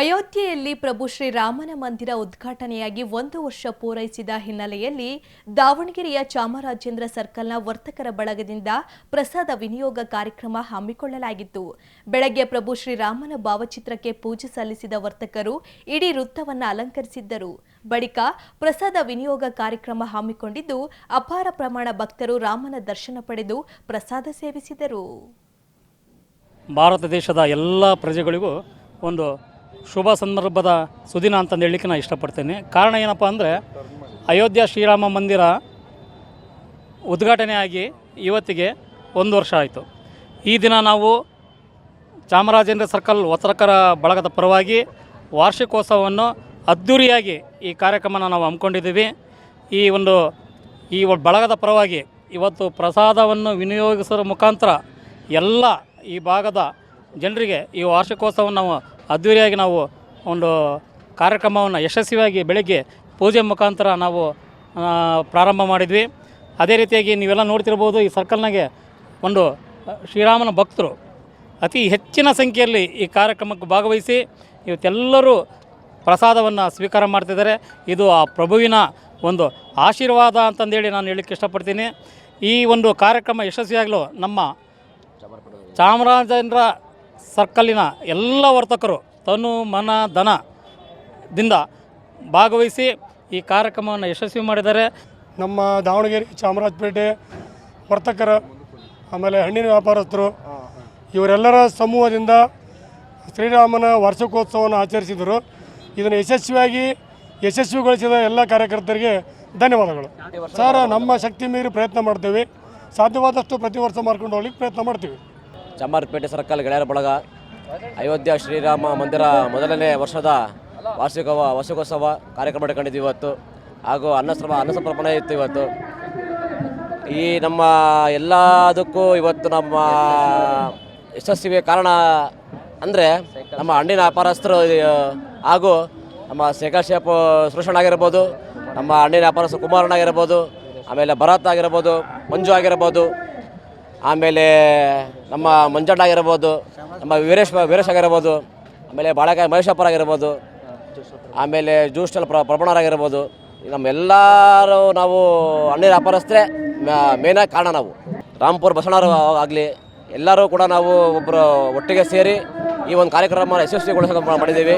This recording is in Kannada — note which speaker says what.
Speaker 1: ಅಯೋಧ್ಯೆಯಲ್ಲಿ ಪ್ರಭು ಶ್ರೀರಾಮನ ಮಂದಿರ ಉದ್ಘಾಟನೆಯಾಗಿ ಒಂದು ವರ್ಷ ಪೂರೈಸಿದ ಹಿನ್ನೆಲೆಯಲ್ಲಿ ದಾವಣಗೆರೆಯ ಚಾಮರಾಜೇಂದ್ರ ಸರ್ಕಲ್ನ ವರ್ತಕರ ಬಳಗದಿಂದ ಪ್ರಸಾದ ವಿನಿಯೋಗ ಕಾರ್ಯಕ್ರಮ ಹಮ್ಮಿಕೊಳ್ಳಲಾಗಿತ್ತು. ಬೆಳಗ್ಗೆ ಪ್ರಭು ಶ್ರೀರಾಮನ ಭಾವಚಿತ್ರಕ್ಕೆ ಪೂಜೆ ಸಲ್ಲಿಸಿದ ವರ್ತಕರು ಇಡೀ ವೃತ್ತವನ್ನು ಅಲಂಕರಿಸಿದ್ದರು. ಬಳಿಕ ಪ್ರಸಾದ ವಿನಿಯೋಗ ಕಾರ್ಯಕ್ರಮ ಹಮ್ಮಿಕೊಂಡಿದ್ದು ಅಪಾರ ಪ್ರಮಾಣ ಭಕ್ತರು ರಾಮನ ದರ್ಶನ ಪಡೆದು ಪ್ರಸಾದ ಸೇವಿಸಿದರು.
Speaker 2: ಭಾರತ ದೇಶದ ಎಲ್ಲ ಪ್ರಜೆಗಳಿಗೂ ಒಂದು ಶುಭ ಸಂದರ್ಭದ ಸುದಿನ ಅಂತಂದು ಹೇಳಲಿಕ್ಕೆ ನಾನು ಇಷ್ಟಪಡ್ತೇನೆ. ಕಾರಣ ಏನಪ್ಪ ಅಂದರೆ, ಅಯೋಧ್ಯ ಶ್ರೀರಾಮ ಮಂದಿರ ಉದ್ಘಾಟನೆಯಾಗಿ ಇವತ್ತಿಗೆ ಒಂದು ವರ್ಷ ಆಯಿತು. ಈ ದಿನ ನಾವು ಚಾಮರಾಜೇಂದ್ರ ಸರ್ಕಲ್ ವತ್ರಕರ ಬಳಗದ ಪರವಾಗಿ ವಾರ್ಷಿಕೋತ್ಸವವನ್ನು ಅದ್ಧೂರಿಯಾಗಿ ಈ ಕಾರ್ಯಕ್ರಮನ ನಾವು ಹಮ್ಮಿಕೊಂಡಿದ್ದೀವಿ. ಈ ಒಂದು, ಈ ಬಳಗದ ಪರವಾಗಿ ಇವತ್ತು ಪ್ರಸಾದವನ್ನು ವಿನಿಯೋಗಿಸುವ ಮುಖಾಂತರ ಎಲ್ಲ ಈ ಭಾಗದ ಜನರಿಗೆ ಈ ವಾರ್ಷಿಕೋತ್ಸವವನ್ನು ನಾವು ಅದ್ಧೂರಿಯಾಗಿ ನಾವು ಒಂದು ಕಾರ್ಯಕ್ರಮವನ್ನು ಯಶಸ್ವಿಯಾಗಿ ಬೆಳಗ್ಗೆ ಪೂಜೆ ಮುಖಾಂತರ ನಾವು ಪ್ರಾರಂಭ ಮಾಡಿದ್ವಿ. ಅದೇ ರೀತಿಯಾಗಿ ನೀವೆಲ್ಲ ನೋಡ್ತಿರ್ಬೋದು ಈ ಸರ್ಕಲ್ನಾಗೆ ಒಂದು ಶ್ರೀರಾಮನ ಭಕ್ತರು ಅತಿ ಹೆಚ್ಚಿನ ಸಂಖ್ಯೆಯಲ್ಲಿ ಈ ಕಾರ್ಯಕ್ರಮಕ್ಕೆ ಭಾಗವಹಿಸಿ ಇವತ್ತೆಲ್ಲರೂ ಪ್ರಸಾದವನ್ನು ಸ್ವೀಕಾರ ಮಾಡ್ತಿದ್ದಾರೆ. ಇದು ಆ ಪ್ರಭುವಿನ ಒಂದು ಆಶೀರ್ವಾದ ಅಂತಂದೇಳಿ ನಾನು ಹೇಳಲಿಕ್ಕೆ ಇಷ್ಟಪಡ್ತೀನಿ. ಈ ಒಂದು ಕಾರ್ಯಕ್ರಮ ಯಶಸ್ವಿಯಾಗಲು ನಮ್ಮ ಚಾಮರಾಜೇಂದ್ರ ಸರ್ಕಲ್ಲಿನ ಎಲ್ಲ ವರ್ತಕರು ತನು ಮನ ಧನದಿಂದ ಭಾಗವಹಿಸಿ ಈ ಕಾರ್ಯಕ್ರಮವನ್ನು ಯಶಸ್ವಿ ಮಾಡಿದ್ದಾರೆ.
Speaker 3: ನಮ್ಮ ದಾವಣಗೆರೆ ಚಾಮರಾಜಪೇಟೆ ವರ್ತಕರ ಆಮೇಲೆ ಹಣ್ಣಿನ ವ್ಯಾಪಾರಸ್ಥರು ಇವರೆಲ್ಲರ ಸಮೂಹದಿಂದ ಶ್ರೀರಾಮನ ವಾರ್ಷಿಕೋತ್ಸವವನ್ನು ಆಚರಿಸಿದರು. ಇದನ್ನು ಯಶಸ್ವಿಯಾಗಿ ಯಶಸ್ವಿಗೊಳಿಸಿದ ಎಲ್ಲ ಕಾರ್ಯಕರ್ತರಿಗೆ ಧನ್ಯವಾದಗಳು. ಸರ್ ನಮ್ಮ ಶಕ್ತಿ ಮೀರಿ ಪ್ರಯತ್ನ ಮಾಡ್ತೇವೆ. ಸಾಧ್ಯವಾದಷ್ಟು ಪ್ರತಿ ವರ್ಷ ಮಾಡ್ಕೊಂಡು ಹೋಗ್ಲಿಕ್ಕೆ ಪ್ರಯತ್ನ ಮಾಡ್ತೀವಿ.
Speaker 4: ಚಾಮರಾಜಪೇಟೆ ಸರ್ಕಲ್ ಗೆಳೆಯರ ಬಳಗ ಅಯೋಧ್ಯ ಶ್ರೀರಾಮ ಮಂದಿರ ಮೊದಲನೇ ವರ್ಷದ ವಾರ್ಷಿಕ ವಾರ್ಷಿಕೋತ್ಸವ ಕಾರ್ಯಕ್ರಮ ಇಟ್ಕೊಂಡಿದ್ವಿ ಇವತ್ತು. ಹಾಗೂ ಅನ್ನಸಮ ಅನ್ನಸಮರ್ಪಣೆ ಇತ್ತು ಇವತ್ತು. ಈ ನಮ್ಮ ಎಲ್ಲದಕ್ಕೂ ಇವತ್ತು ನಮ್ಮ ಯಶಸ್ವಿಗೆ ಕಾರಣ ಅಂದರೆ ನಮ್ಮ ಹಣ್ಣಿನ ವ್ಯಾಪಾರಸ್ಥರು ಹಾಗೂ ನಮ್ಮ ಶೇಖರ್ ಶೇಪ್ ಆಗಿರ್ಬೋದು, ನಮ್ಮ ಹಣ್ಣಿನ ವ್ಯಾಪಾರಸ್ಥರು ಕುಮಾರಣ್ಣ ಆಗಿರ್ಬೋದು, ಆಮೇಲೆ ಭರತ್ ಆಗಿರ್ಬೋದು, ಮಂಜು ಆಗಿರ್ಬೋದು ಆಮೇಲೆ ನಮ್ಮ ಮಂಜಣ್ಣ ಆಗಿರ್ಬೋದು, ನಮ್ಮ ವೀರೇಶ್ ವೀರೇಶ್ ಆಗಿರ್ಬೋದು, ಆಮೇಲೆ ಬಾಳೆಕಾಯಿ ಮಹೇಶಪ್ಪರ್ ಆಗಿರ್ಬೋದು, ಆಮೇಲೆ ಜ್ಯೂಸ್ಟಲ್ ಪ್ರ ಪ್ರಭಣರಾಗಿರ್ಬೋದು ನಮ್ಮೆಲ್ಲರೂ ನಾವು ಹಣ್ಣಿನ ವ್ಯಾಪಾರಸ್ಥರೇ ಮೇನಾಗಿ ಕಾರಣ ನಾವು. ರಾಮ್ಪುರ್ ಬಸವಣ್ಣರು ಆಗಲಿ, ಎಲ್ಲರೂ ಕೂಡ ನಾವು ಒಬ್ಬರು ಒಟ್ಟಿಗೆ ಸೇರಿ ಈ ಒಂದು ಕಾರ್ಯಕ್ರಮ ಯಶಸ್ವಿಗೊಳಿಸೋಕೆ ಮಾಡಿದ್ದೀವಿ.